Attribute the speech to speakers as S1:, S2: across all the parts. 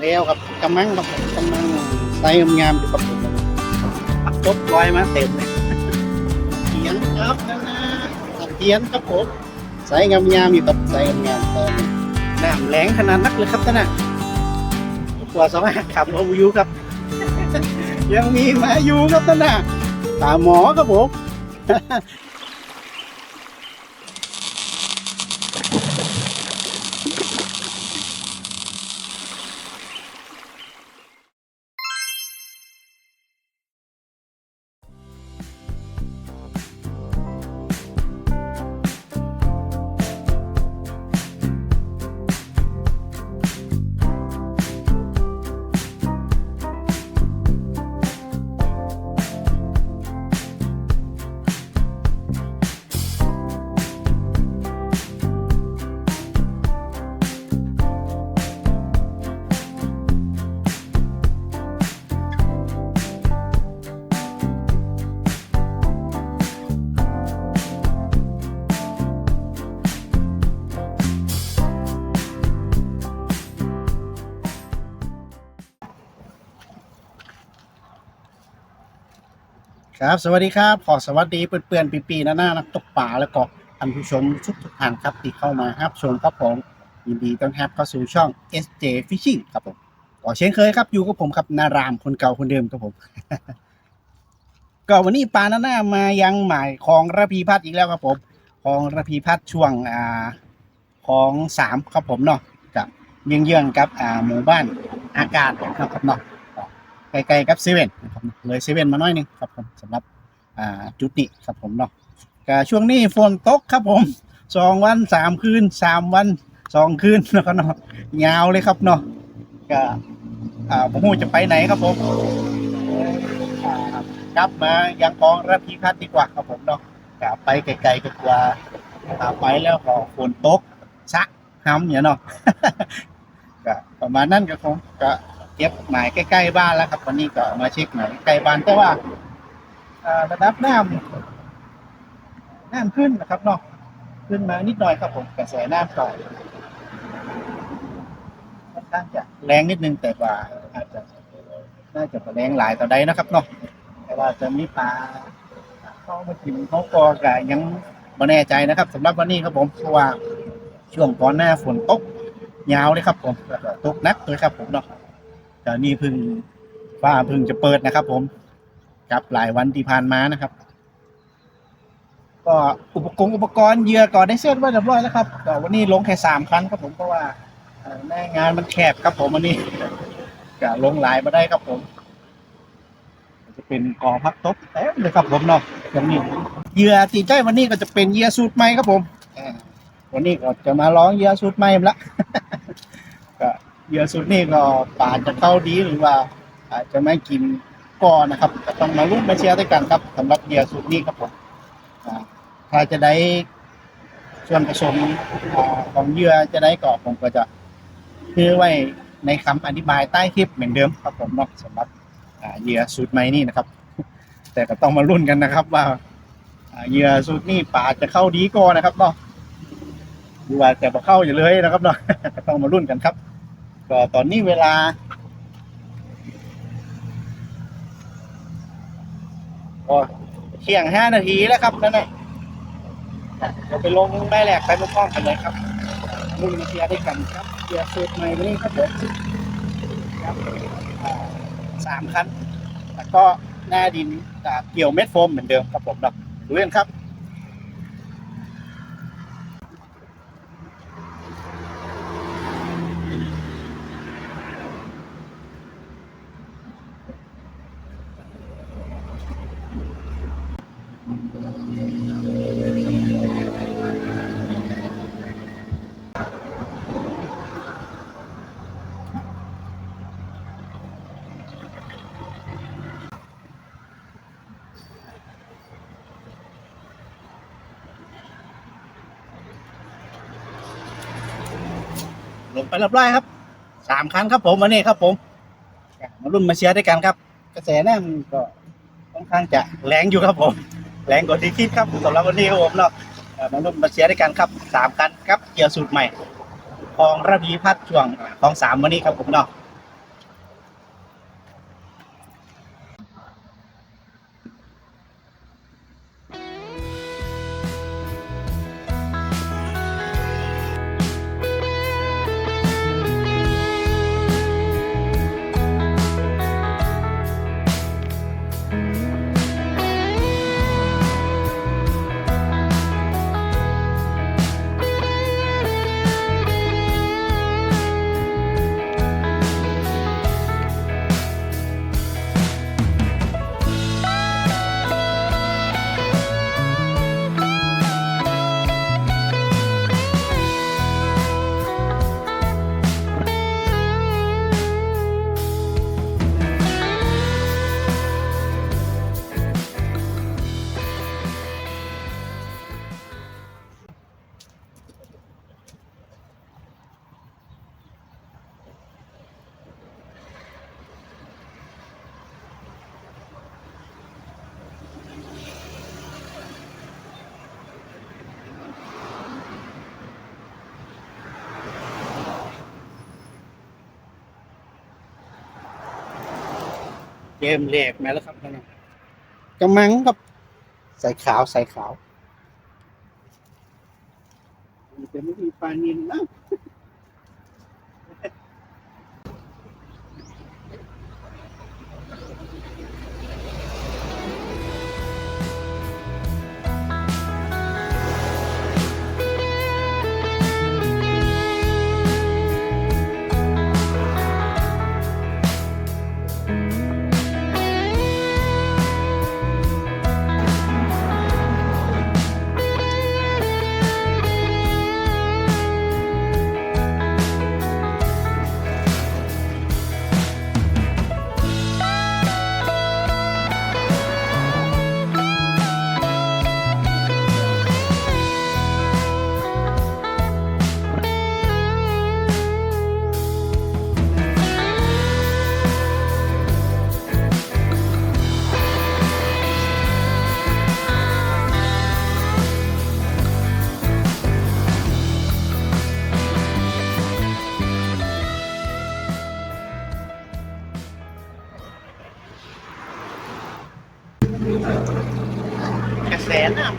S1: แล้วครับกำลังครับกำลังใส่งามๆอยู่ครับผมปักตบลอยมาเต็มเลยเทียนครับนั่นนะเทียนครับผมใส่งามๆอยู่ครับใส่งามๆเติมน้ำแรงขนาดนักเลยครับท่านน่ะกว่าสองขับเอาอยู่ครับ ยังมีมาอยู่ครับท่านน่ะตาหมอครับผม ครับ สวัสดีครับขอสวัสดีเพื่อนๆปีๆหน้าๆนักตกป่าแล้วก็ท่านผู้ชมทุกทุกท่านครับที่เข้ามาครับชมครับผมยินดีต้อนรับเข้าสู่ช่อง SJ Fishing ครับผมก็เช่นเคยครับอยู่กับผมครับนารามคนเก่าคนเดิมครับผมก็วันนี้ปลาหน้ามายังหมายของระพีพัฒน์อีกแล้วครับผมของระพีพัฒน์ช่วงอ่าของสามครับผมเนาะกับเยื้องๆกับอ่าหมู่บ้านอากาศนะครับเนาะ ใกล้ๆกับเซเว่นนะครับเลยเซเว่นมาหน้อยนึงครับผมสำหรับอ่าจุดนี้ครับผมเนาะก็ช่วงนี้ฝนตกครับผมสองวันสามคืนสามวันสองคืนแล้วก็เนาะยาวเลยครับเนาะก็อ่าผมจะไปไหนครับผมกลับมายังกองระพีพัฒน์ดีกว่าครับผมเนาะก็ไปไกลๆกกว่าไปแล้วก็ฝนตกซะห้ำเนี่ยเนาะก็ประมาณนั้นก็คงก็ เก็บหมายใกล้ๆบ้านแล้วครับวันนี้ก็มาเช็คหมายใกล้บ้านแต่ว่าระดับน้ำน้ำขึ้นนะครับเนาะขึ้นมานิดหน่อยครับผมกระแสน้ำก็ค่อนข้างจะแรงนิดนึงแต่ว่าอาจจะน่าจะแรงหลายต่อใดนะครับเนาะแต่ว่าจะมีปลาเข้ามากินเขาก็กยังไม่แน่ใจนะครับสำหรับวันนี้ครับผมเพราะว่าช่วงก่อนหน้าฝนตกยาวเลยครับผมแล้วก็ตกนักเลยครับผมเนาะ แต่นี่เพึ่งฟ้าเพึ่งจะเปิดนะครับ ผมกับหลายวันที่ผ่านมานะครับ ก็อุปกรณ์อุปกรณ์เหยื่อก่อนได้เซตไว้เรียบร้อยแล้วครับแต่วันนี้ลงแค่สามครั้งครับผมเพราะว่าหน้างานมันแคบครับผมวันนี้ก็ลงหลายมาได้ครับผม จะเป็นกอพักตบเต็มเลยครับผมเนาะตรงนี้เหยื่อตีใจวันนี้ก็จะเป็นเหยื่อสูตรใหม่ครับผมวันนี้ก็จะมาร้องเหยื่อสูตรใหม่ละ เหยื่อสูตรนี้ก็ป่าจะเข้าดีหรือว่าอาจจะไม่กินก่อนนะครับก็ต้องมาลุ้นมาเชียร์ด้วยกันครับสำหรับเหยื่อสูตรนี้ครับผมถ้าจะได้ส่วนผสมอของเหยื่อจะได้ก็ผมก็จะคือไว้ในคำอธิบายใต้คลิปเหมือนเดิมครับผมเนาะสำหรับเหยื่อสูตรใหม่นี่นะครับ แต่ก็ต้องมาลุ้นกันนะครับว่าเหยื่อสูตรนี้ป่าจะเข้าดีก่อนนะครับเนาะหรือว่าจะมาเข้าอยู่เลยนะครับเนาะต้องมาลุ้นกันครับ ก็ตอนนี้เวลาก็เที่ยงห้านาทีแล้วครับนั่นแหละเดี๋ยวไปลงได้แหลกไปพร้อมๆกันเลยครับลุงมาเชียร์ด้วยกันครับเชียร์สูตใหม่วันนี้ครับผมครับสามคันแล้วก็หน้าดินเกี่ยวเม็ดโฟมเหมือนเดิมครับผมเนาะดูกันครับ ไปเรียบไล่ครับสามครั้งครับผมวันนี้ครับผมมารุ่นมาเชียร์ด้วยกันครับ กระแสน้ำก็ค่อนข้างจะแรงอยู่ครับผม แรงกว่าที่คิดครับสำหรับวันนี้ครับผมเนาะมารุ่นมาเชียร์ด้วยกันครับสามคันครับเกียร์สูตรใหม่ ของระพีพัฒน์ช่วงของสามวันนี้ครับผมเนาะ กมแหลกมาแล้วครับนั่นน่ะกระมังครับ ใส่ขาวใส่ขาวมันจะไม่มีปลานินนะ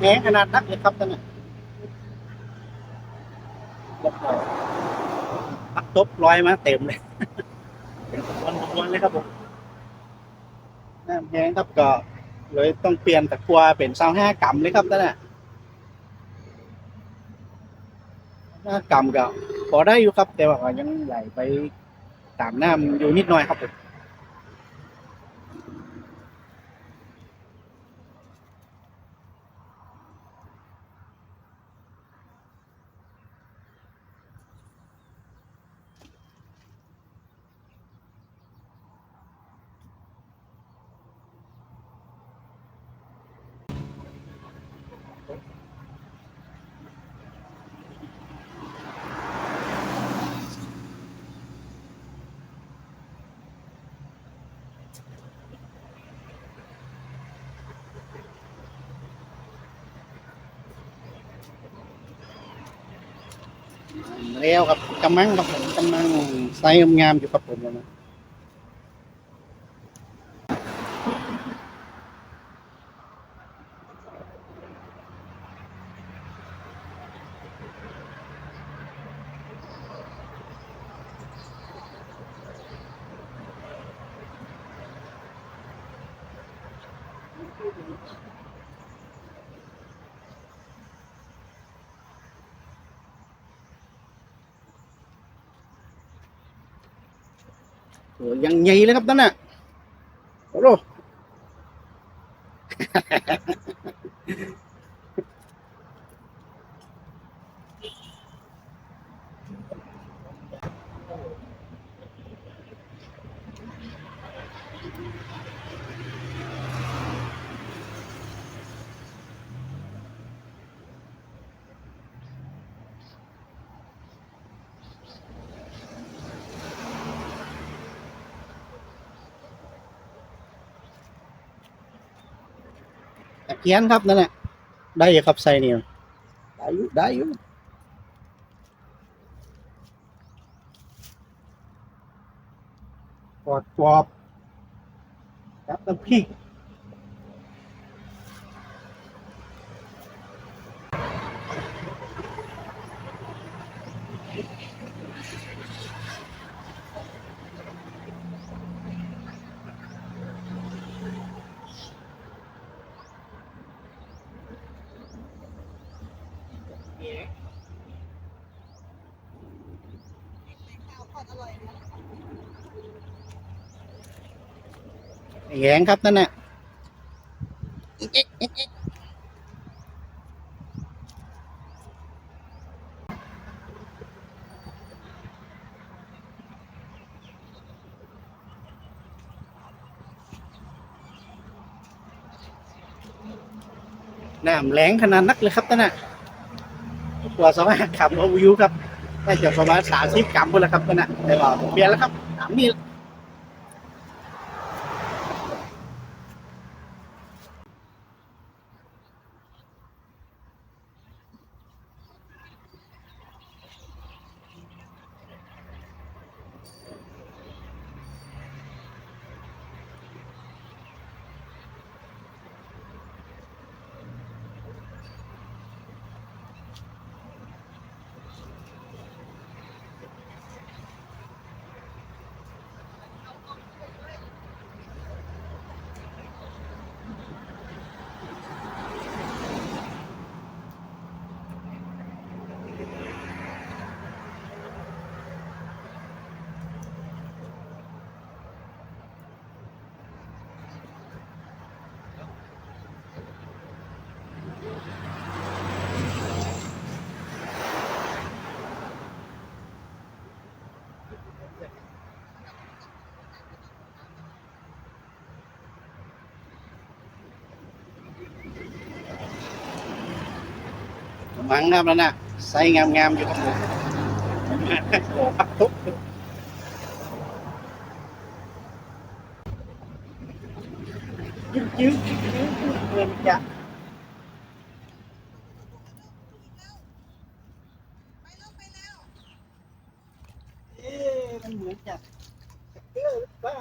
S1: แห้งขนาดนักเลยครับท่านน่ะแล้วก็ปักตบลอยมาเต็มเลย เป็นวันวันๆเลยครับผมน้ำแห้งครับก็เลยต้องเปลี่ยนตะกัวเป็นเสาห้ากำเลยครับท่านน่ะห้ากำก็พอได้อยู่ครับ แต่ว่าก็ยังไหลไปตามน้ำอยู่นิดหน่อยครับผม แล้วครับกำมังครับผมกำลังไซส์งามๆอยู่ครับผมนะ ยังใหญ่เลยครับนั่นน่ะโอ้โห ตะเพียนครับนั่นแหละได้อยู่ครับไซส์นี่ได้อยู่ได้อยู่กอดกรอบครับน้ำพริก แหงครับนั่นน่ะน้ำแรงขนาดนักเลยครับนั่นน่ะกว่าสองขับเอาวิวครับ ได้จะประมาณสามสิบกรัมหมดแล้วครับนั่นน่ะแต่ว่าเปลี่ยนแล้วครับสามมี มังครับแล้วนะไซส์งามๆอยู่ครับผมโอ้ปักทุกยิ้มยิ้มยิ้มเงินจะเอ๊ะมันเหมือนจะสเกลหรือเปล่า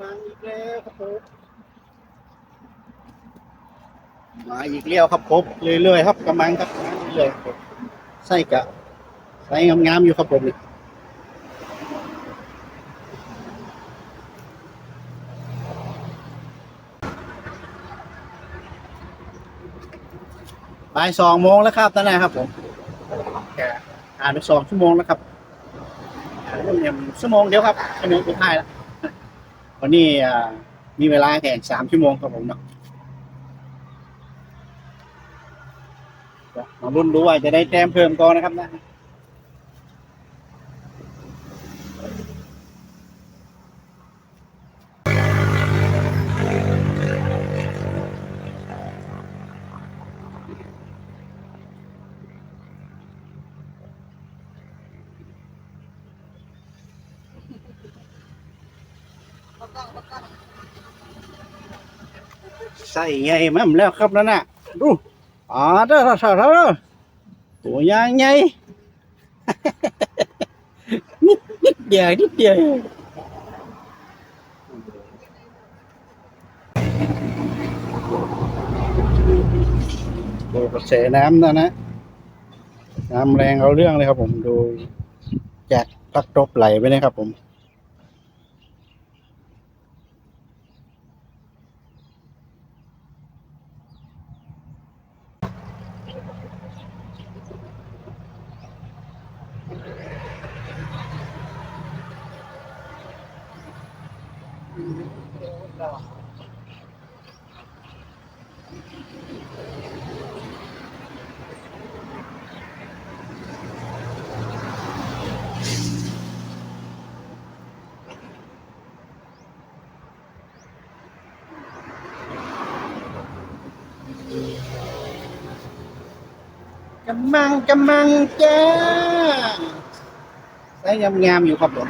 S1: มาอีกแล้วครับผมมาอีกแล้วครับผมเรื่อยๆครับกำลังครับมาเรื่อยๆครับไส้กะไส้งามๆอยู่ครับผมนี่บ่ายสองโมงแล้วครับท่านนายครับผมแกอ่านไปสองชั่วโมงแล้วครับอ่านเรื่องเนี่ยชั่วโมงเดียวครับชั่วโมงสุดท้ายแล้ว วันนี้มีเวลาแข่งสามชั่วโมงครับผมเนาะมาลุ้นรู้ว่าจะได้แต้มเพิ่มก่อนนะครับนะ ส่ใหญ่มั่มแล้วครับนั่นน่ะดูอ๋อเด้อเด้อเด้อตัวยางใหญ่นิดนิดเดียวนิดเดียวดูกระแสน้ำนะนะน้ำแรงเอาเรื่องเลยครับผมดูจากพักตบไหลไปนะครับผมำมังกำมังจ้าใส่งามๆอยู่ครับผม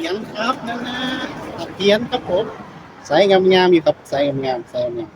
S1: เขียนครับนั่นนะเขียนครับผมใส่งามๆอยู่ครับใส่งามๆใส่งาม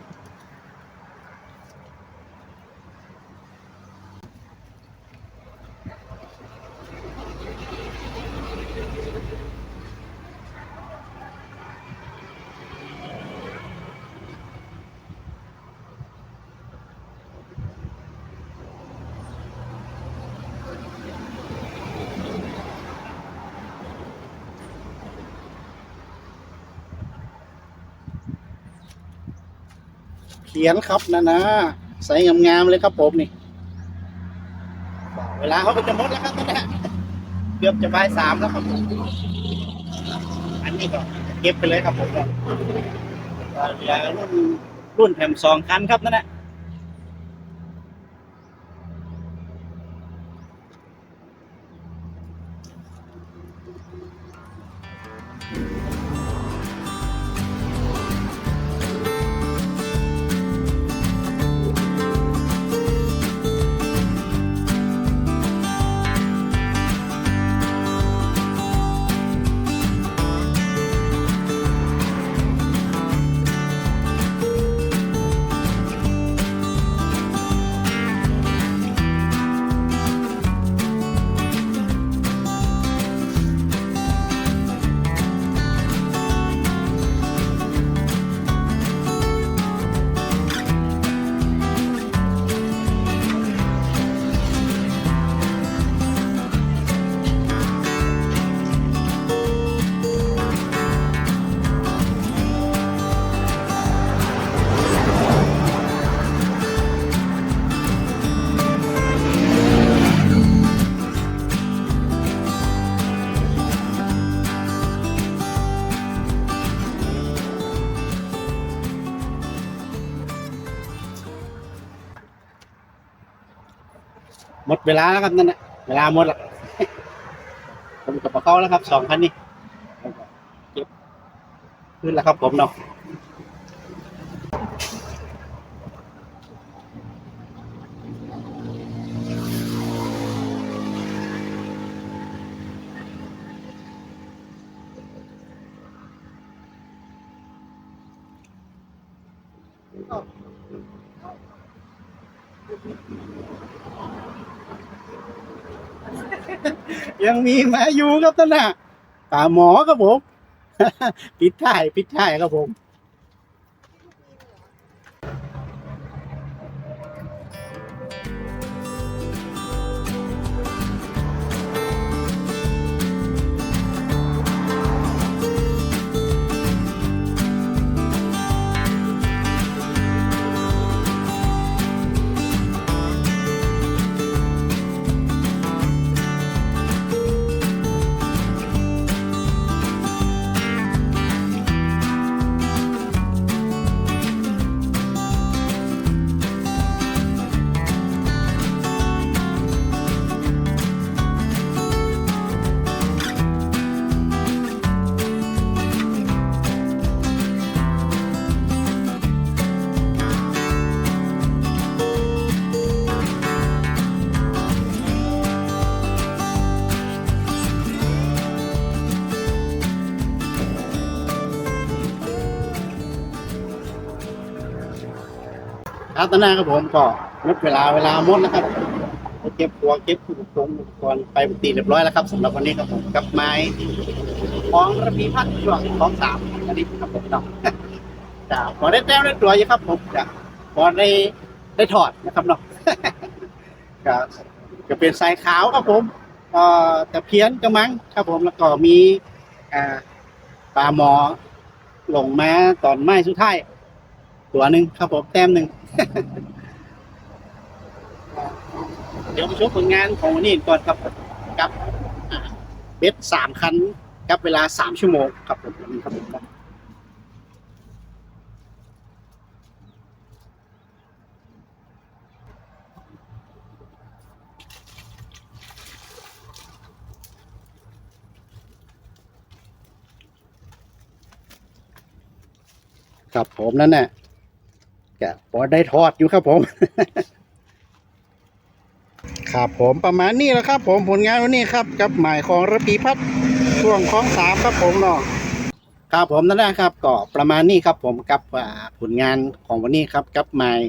S1: ขียนครับนะนะใส่งามๆเลยครับผมนี่ เวลาเขาก็จะหมดแล้วครับนั่นแหละเกือบจะบ่ายสามแล้วครับผมอันนี้ก็เก็บไปเลยครับผมเหลือรุ่นรุ่นแถมสองคันครับนั่นแหละ เวลาแล้วครับนั่นนะเวลาหมดละผมกับเขาแล้วครับสองคันนี้เก็บขึ้นแล้วครับผมเนาะ ยังมีมาอยู่ครับท่านน่ะป่าหมอครับผม ปิดท้ายปิดท้ายครับผม รับตอนหน้าครับผมก็ลดเวลาเวลาหมดแล้วครับเก็บตัวเก็บอุปกรณ์อุปกรณ์ไปติเรียบร้อยแล้วครับสำหรับวันนี้ครับผมกับไม้ของระพีพัฒน์ช่วงของสามอันนี้ครับผมเนาะจะพอได้แต้มได้ตัวอยู่ครับผมจะพอได้ได้ถอดนะครับเนาะก็จะเป็นสายขาวครับผมเอ่อแต่เพี้ยนกระมังครับผมแล้วก็มีอ่าปลาหมอลงมาตอนไม้สุดท้าย ตัวหนึ่งครับผมแต้มหนึ่ง เดี๋ยวไปชมผลงานของวันนี้ก่อนครับผมกับอ่าเบสสามคันกับเวลาสามชั่วโมงครับผมวันนี้ครับผมครับผมนั่นแหละแก พอได้ทอดอยู่ครับผม ครับผมประมาณนี้แหละครับ ผมผลงานวันนี้ครับกับหมายของระพีพัฒน์ช่วงของสามครับผมเนาะครับผมนั่นแหละครับก็ประมาณนี้ครับผมกับผลงานของวันนี้ครับกับหมาย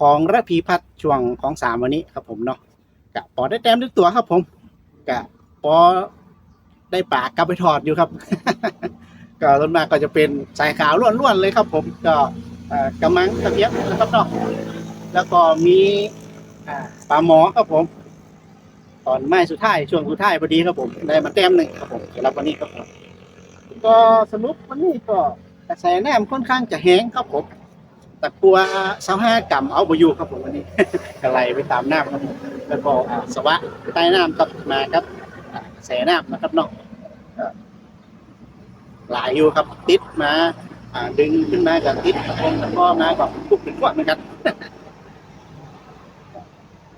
S1: ของระพีพัฒน์ช่วงของสามวันนี้ครับผมเนาะกะพอได้แต้มด้วยตัวครับ ผมกะพอได้ปากกลับไปถอดอยู่ครับ ก็ต้นมากก็จะเป็นสายขาวล้วนๆเลยครับ ผมก็ เอ่อกำมังกระเทียบนะครับเนาะแล้วก็มีปลาหมอครับผม ตอนไม้สุดท้ายช่วงสุดท้ายพอดีครับผมได้มาแต้มหนึ่งครับผมสำหรับวันนี้ครับผมก็สรุปวันนี้ก็กระแสน้ำค่อนข้างจะแห้งครับผมตะกัวสาวห้ากรัมเอาไปอยู่ครับผมวันนี้กระไหลไปตามน้ำครับผมแล้วก็อ่าสวะใต้น้ำครับมาครับกระแสน้ำนะครับเนาะหลายอยู่ครับติดมา ดึงขึ้นมากับติดครับผมแล้วก็มากับทุกถึงกวดเหมือนกัน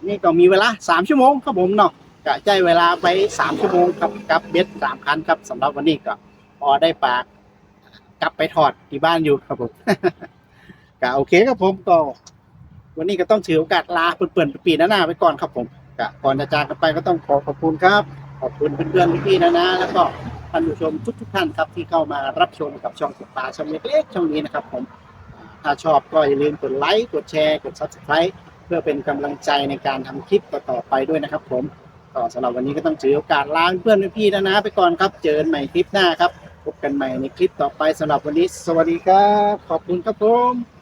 S1: นี่ก็มีเวลาสามชั่วโมงครับผมเนาะกะใจเวลาไปสามชั่วโมงครับกับเบ็ดสามคันครับสำหรับวันนี้ก็พอได้ปากกลับไปถอดที่บ้านอยู่ครับผมกะโอเคครับผมก็วันนี้ก็ต้องถือโอกาสลาเปื่อนๆปีหน้าๆไปก่อนครับผมกะก่อนจะจากกันไปก็ต้องขอขอบคุณครับ ขอบคุณเพื่อนๆพี่ๆนะนะแล้วก็ ท่านผู้ชมทุกๆท่านครับที่เข้ามารับชมกับช่องสุดปลาช่องเล็กๆช่องนี้นะครับผมถ้าชอบก็อย่าลืมกดไลค์กดแชร์กด subscribe เพื่อเป็นกำลังใจในการทำคลิปต่อๆไปด้วยนะครับ ผมก็สำหรับวันนี้ก็ต้องถือโอกาสลาเพื่อนพี่นะนะไปก่อนครับเจอกันใหม่คลิปหน้าครับพบกันใหม่ในคลิปต่อไปสำหรับวันนี้ สวัสดีครับ ขอบคุณครับผม